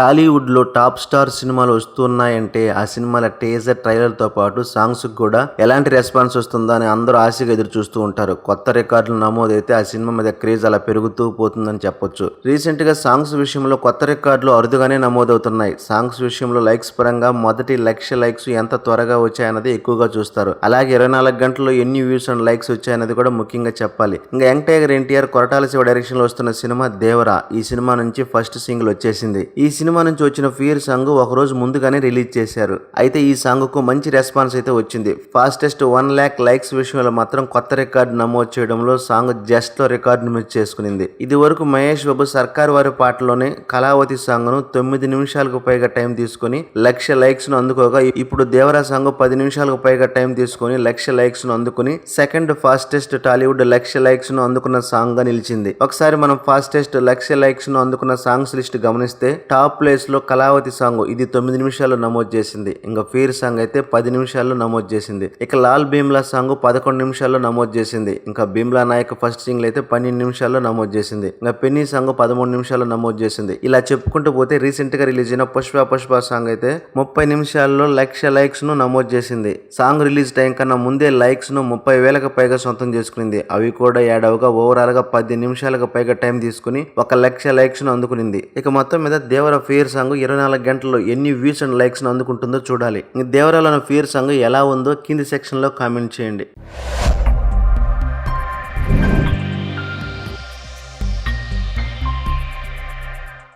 టాలీవుడ్లో top star సినిమాలు వస్తున్నాయంటే ఆ సినిమాల టేజర్ ట్రైలర్తో పాటు సాంగ్స్కి కూడా ఎలాంటి రెస్పాన్స్ వస్తుందా అని అందరూ ఆశగా ఎదురు చూస్తూ ఉంటారు. కొత్త రికార్డులు నమోదైతే ఆ సినిమా మీద క్రేజ్ అలా పెరుగుతూ పోతుందని చెప్పొచ్చు. రీసెంట్గా సాంగ్స్ విషయంలో కొత్త రికార్డులు అరుదుగానే నమోదవుతున్నాయి. సాంగ్స్ విషయంలో లైక్స్ పరంగా మొదటి లక్ష లైక్స్ ఎంత త్వరగా వచ్చాయన్నది ఎక్కువగా చూస్తారు. అలాగే ఇరవై నాలుగు గంటల్లో ఎన్ని వ్యూస్ అండ్ లైక్స్ వచ్చాయన్నది కూడా ముఖ్యంగా చెప్పాలి. ఇంకా యంగ్ టైగర్ ఎన్టీఆర్ కొరటాల శివ డైరెక్షన్లో వస్తున్న సినిమా దేవరా. ఈ సినిమా నుంచి ఫస్ట్ సింగిల్ వచ్చేసింది. ఈ సినిమా నుంచి వచ్చిన ఫియర్ సాంగ్ ఒక రోజు ముందుగానే రిలీజ్ చేశారు. అయితే ఈ సాంగ్కు మంచి రెస్పాన్స్ అయితే వచ్చింది. ఫాస్టెస్ట్ వన్ ల్యాక్ లైక్స్ విషయంలో మాత్రం కొత్త రికార్డు నమోదు చేయడంలో సాంగ్ జస్ట్లో రికార్డును మిస్ చేసుకునింది. ఇది వరకు మహేష్ బాబు సర్కార్ వారి పాటలోనే కళావతి సాంగ్ను తొమ్మిది నిమిషాలకు పైగా టైం తీసుకొని లక్ష లైక్స్ను అందుకోగా ఇప్పుడు దేవరా సాంగ్ పది నిమిషాలకు పైగా టైం తీసుకొని లక్ష లైక్స్ను అందుకుని సెకండ్ ఫాస్టెస్ట్ టాలీవుడ్ లక్ష లైక్స్ను అందుకున్న సాంగ్గా నిలిచింది. ఒకసారి మనం ఫాస్టెస్ట్ లక్ష లైక్స్ను అందుకున్న సాంగ్స్ లిస్ట్ గమనిస్తే టాప్ ప్లేస్లో కళావతి సాంగ్ ఇది తొమ్మిది నిమిషాల్లో నమోదు చేసింది. ఇంకా ఫీర్ సాంగ్ అయితే పది నిమిషాల్లో నమోదు చేసింది. ఇక లాల్ భీమ్లా సాంగ్ పదకొండు నిమిషాల్లో నమోదు చేసింది. ఇంకా భీమ్లా నాయక్ ఫస్ట్ సింగిల్ అయితే పన్నెండు నిమిషాల్లో నమోదు చేసింది. ఇంకా పెన్నీ సాంగ్ పదమూడు నిమిషాల్లో నమోదు చేసింది. ఇలా చెప్పుకుంటూ పోతే రీసెంట్గా రిలీజ్ అయిన పుష్ప పుష్ప సాంగ్ అయితే ముప్పై నిమిషాల్లో లక్ష లైక్స్ను నమోదు చేసింది. సాంగ్ రిలీజ్ టైం కన్నా ముందే లైక్స్ను ముప్పై వేలకు పైగా సొంతం చేసుకునింది. అవి కూడా యాడ్ అవగా ఓవరాల్గా పది నిమిషాలకు పైగా టైం తీసుకుని ఒక లక్ష లైక్స్ను అందుకునింది. ఇక మొత్తం మీద దేవర ఫియర్ సాంగ్ ఇరవై నాలుగు గంటల్లో ఎన్ని వ్యూస్ అండ్ లైక్స్ను అందుకుంటుందో చూడాలి. దేవరాలు దేవరాలో ఫియర్ సాంగ్ ఎలా ఉందో కింది సెక్షన్లో కామెంట్ చేయండి.